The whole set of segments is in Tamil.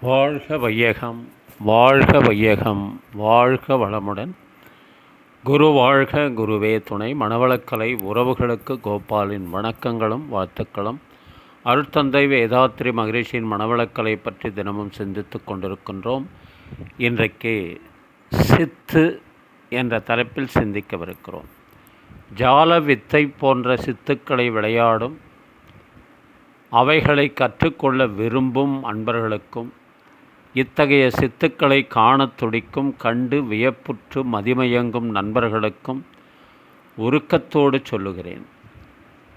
வாழ்க வையகம் வாழ்க வையகம் வாழ்க வளமுடன். குரு வாழ்க குருவே துணை. மணவளக்கலை உறவுகளுக்கு கோபாலின் வணக்கங்களும் வாழ்த்துக்களும். அருட்தந்தை வேதாத்ரி மகரிஷியின் மணவளக்கலை பற்றி தினமும் சிந்தித்து கொண்டிருக்கின்றோம். இன்றைக்கு சித்து என்ற தலைப்பில் சிந்திக்கவிருக்கிறோம். ஜால வித்தை போன்ற சித்துக்களை விளையாடும் அவைகளை கற்றுக்கொள்ள விரும்பும் அன்பர்களுக்கும் இத்தகைய சித்துக்களை காணத் துடிக்கும் கண்டு வியப்புற்று மதிமயங்கும் நண்பர்களுக்கும் உருக்கத்தோடு சொல்லுகிறேன்.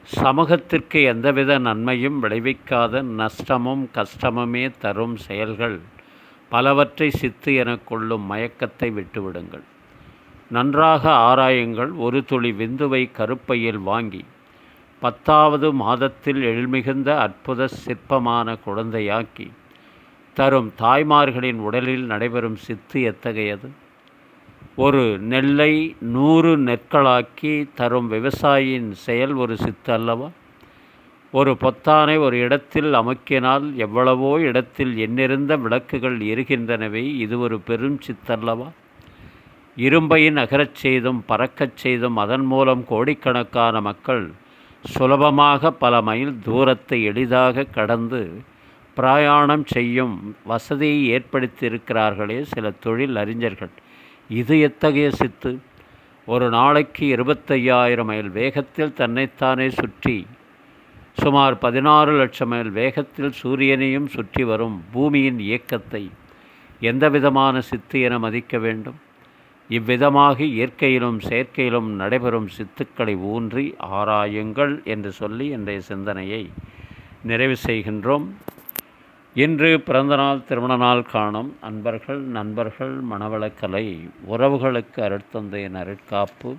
சமூகத்திற்கு எந்தவித நன்மையும் விளைவிக்காத நஷ்டமும் கஷ்டமுமே தரும் செயல்கள் பலவற்றை சித்து எனக் கொள்ளும் மயக்கத்தை விட்டுவிடுங்கள். நன்றாக ஆராயுங்கள் ஒரு துளி விந்துவை கருப்பையில் வாங்கி பத்தாவது மாதத்தில் எழில்மிகுந்த அற்புத சிற்பமான குழந்தையாக்கி தரும் தாய்மார்களின் உடலில் நடைபெறும் சித்து எத்தகையது? ஒரு நெல்லை நூறு நெற்களாக்கி தரும் விவசாயியின் செயல் ஒரு சித்து அல்லவா? ஒரு பொத்தானை ஒரு இடத்தில் அமுக்கினால் எவ்வளவோ இடத்தில் எண்ணிருந்த விளக்குகள் எரிகின்றனவே இது ஒரு பெரும் சித்தல்லவா? இரும்பையின் அகரச் செய்தும் பறக்கச் செய்தும் அதன் மூலம் கோடிக்கணக்கான மக்கள் சுலபமாக பல மைல் தூரத்தை எளிதாக கடந்து பிரயாணம் செய்யும் வசதியை ஏற்படுத்தியிருக்கிறார்களே சில தொழில் அறிஞர்கள். இது எத்தகைய சித்து? ஒரு நாளைக்கு இருபத்தையாயிரம் மைல் வேகத்தில் தன்னைத்தானே சுற்றி சுமார் பதினாறு லட்சம் மைல் வேகத்தில் சூரியனையும் சுற்றி வரும் பூமியின் இயக்கத்தை எந்த விதமான சித்து என மதிக்க வேண்டும்? இவ்விதமாக இயற்கையிலும் செயற்கையிலும் நடைபெறும் சித்துக்களை ஊன்றி ஆராயுங்கள் என்று சொல்லி இன்றைய சிந்தனையை நிறைவு செய்கின்றோம். இன்று பிறந்தநாள் திருமண நாள் காணும் அன்பர்கள் நண்பர்கள் மணவளக்கலை உறவுகளுக்கு அருட்தந்தையின் அருட்காப்பு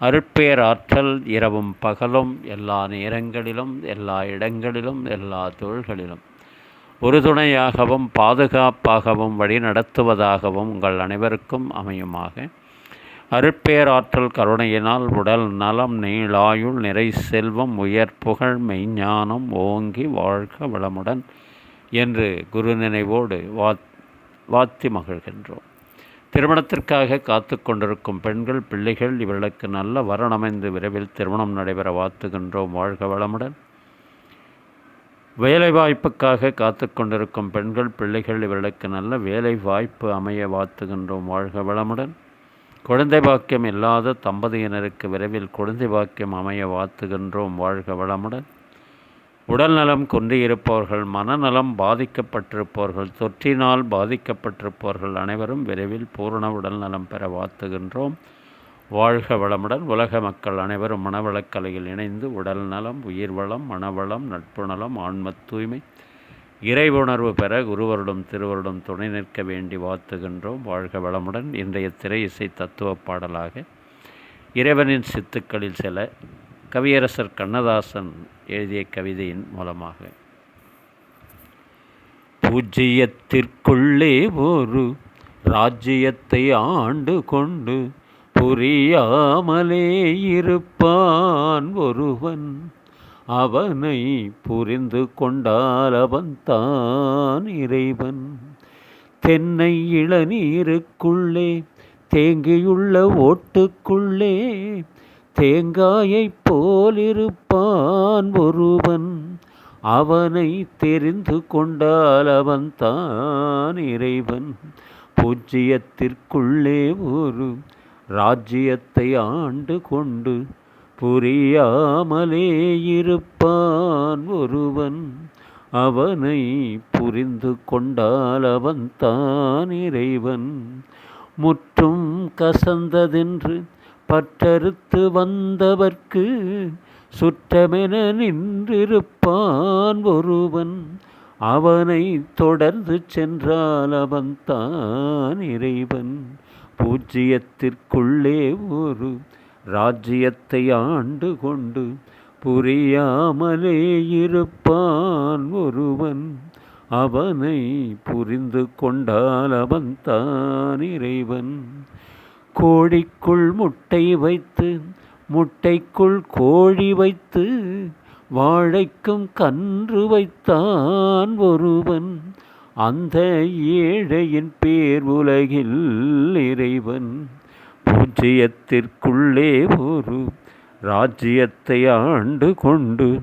அருட்பேர் ஆற்றல் இரவும் பகலும் எல்லா நேரங்களிலும் எல்லா இடங்களிலும் எல்லா தொழில்களிலும். உறுதுணையாகவும் பாதுகாப்பாகவும் வழிநடத்துவதாகவும் உங்கள் அனைவருக்கும் அமையுமாக. அருட்பேராற்றல் கருணையினால் உடல் நலம் நீளாயுள் நிறை செல்வம் உயர் புகழ் மெய்ஞானம் ஓங்கி வாழ்க வளமுடன். என்று குரு நினைவோடு வாத் வாத்தி மகிழ்கின்றோம். திருமணத்திற்காக காத்து கொண்டிருக்கும் பெண்கள் பிள்ளைகள் இவர்களுக்கு நல்ல வரணமைந்து விரைவில் திருமணம் நடைபெற வாத்துகின்றோம் வாழ்க வளமுடன். வேலைவாய்ப்புக்காக காத்து கொண்டிருக்கும் பெண்கள் பிள்ளைகள் இவர்களுக்கு நல்ல வேலை வாய்ப்பு அமைய வாத்துகின்றோம் வாழ்க வளமுடன். குழந்தை பாக்கியம் இல்லாத தம்பதியினருக்கு விரைவில் குழந்தை பாக்கியம் அமைய வாத்துகின்றோம் வாழ்க வளமுடன். உடல் நலம் குன்றியிருப்பவர்கள் மனநலம் பாதிக்கப்பட்டிருப்பவர்கள் தொற்றினால் பாதிக்கப்பட்டிருப்பவர்கள் அனைவரும் விரைவில் பூரண உடல் நலம் பெற வாழ்த்துகின்றோம். வாழ்க வளமுடன் உலக மக்கள் அனைவரும் மனவளக்கலையில் இணைந்து உடல் நலம் உயிர்வளம் மனவளம் நட்பு நலம் ஆன்ம தூய்மை இறை உணர்வு பெற குருவருடும் திருவருடும் துணை நிற்க வேண்டி வாழ்த்துகின்றோம். வாழ்க வளமுடன். இன்றைய திரை இசை தத்துவ பாடலாக இறைவனின் சித்துக்களில் சில கவியரசர் கண்ணதாசன் எழுதிய கவிதையின் மூலமாக. பூஜ்ஜியத்திற்குள்ளே ஒரு ராஜ்யத்தை ஆண்டு கொண்டு புரியாமலே இருப்பான் ஒருவன். அவனை புரிந்து கொண்டால் அவன்தான் இறைவன். தென்னை இளநீருக்குள்ளே தேங்கியுள்ள ஓட்டுக்குள்ளே தேங்காயைப் போலிருப்பான் ஒருவன். அவனை தெரிந்து கொண்டால் அவன்தான் இறைவன். பூஜ்ஜியத்திற்குள்ளே ஒரு ராஜ்யத்தை ஆண்டு கொண்டு புரியாமலே இருப்பான் ஒருவன். அவனை புரிந்து கொண்டால் அவன்தான் இறைவன். முற்றும் கசந்ததென்று பற்றறுத்து வந்தவர்க்கு சுற்றமென நின்றிருப்பான் ஒருவன். அவனை தொடர்ந்து சென்றால் அவன்தான் இறைவன். பூஜ்ஜியத்திற்குள்ளே ஒரு ராஜ்யத்தை ஆண்டு கொண்டு புரியாமலே இருப்பான் ஒருவன். அவனை புரிந்து கொண்டால் அவன்தான் இறைவன். கோழிக்குள் முட்டை வைத்து முட்டைக்குள் கோழி வைத்து வாழைக்கும் கன்று வைத்தான் ஒருவன். அந்த ஏழையின் பேர் உலகில் இறைவன். பூஜ்ஜியத்திற்குள்ளே ஒரு ராஜ்யத்தை ஆண்டு கொண்டு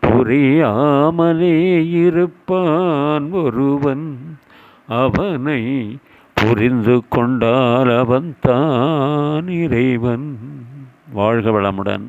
புரியாமலே இருப்பான் ஒருவன். அவனை புரிந்து கொண்டால் அவன்தான் இறைவன். வாழ்க வளமுடன்.